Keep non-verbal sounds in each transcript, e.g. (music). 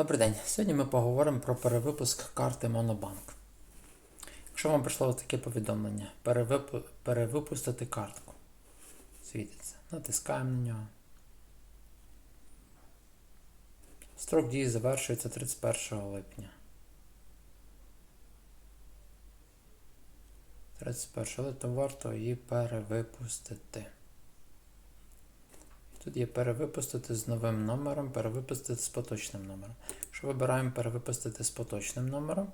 Добрий день. Сьогодні ми поговоримо про перевипуск карти Монобанк. Якщо вам прийшло таке повідомлення, перевип... перевипустити картку. Світиться. Натискаємо на нього. Строк дії завершується 31 липня. 31 липня варто її перевипустити. Тут є перевипустити з новим номером, перевипустити з поточним номером. Якщо вибираємо перевипустити з поточним номером,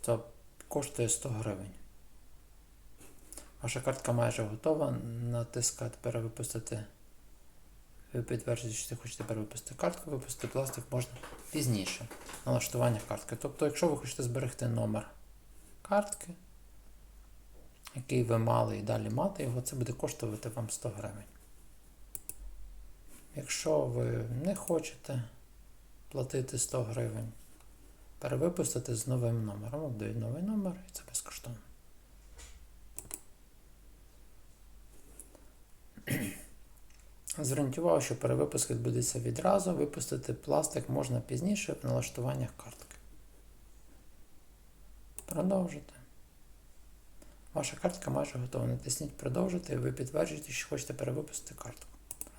то коштує 100 гривень. Ваша картка майже готова. Натискати перевипустити. Ви підтверджуєте, що ви хочете перевипустити картку, випустити пластик можна пізніше. Налаштування картки. Тобто, якщо ви хочете зберегти номер картки, який ви мали і далі мати його, це буде коштувати вам 100 гривень. Якщо ви не хочете платити 100 гривень, перевипустити з новим номером, обдають новий номер і це безкоштовно. (clears throat) Увагу, що перевипуск відбудеться відразу, випустити пластик можна пізніше в налаштуваннях картки. Продовжити. Ваша картка майже готова. Натисніть продовжити і ви підтверджуєте, що хочете перевипустити картку.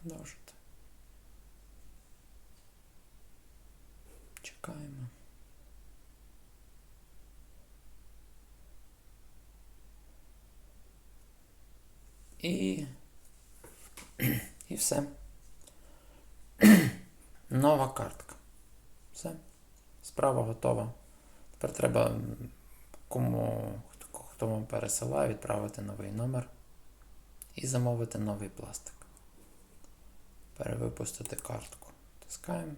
Продовжити. Чекаємо. І. (clears throat) І все. (clears throat) Нова картка. Все. Справа готова. Тепер треба кому хто- вам пересилає, відправити новий номер і замовити новий пластик. Перевипустити картку. Тискаємо.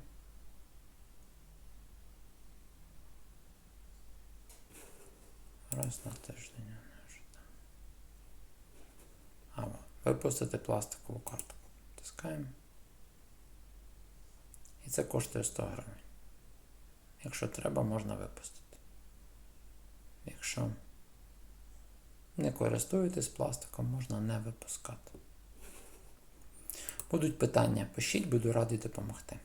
Раз на тиждень. а випустити пластикову картку. Тискаємо. І це коштує 100 гривень. Якщо треба, можна випустити. Якщо не користуєтесь пластиком, можна не випускати. Будуть питання, пишіть, буду радий допомогти.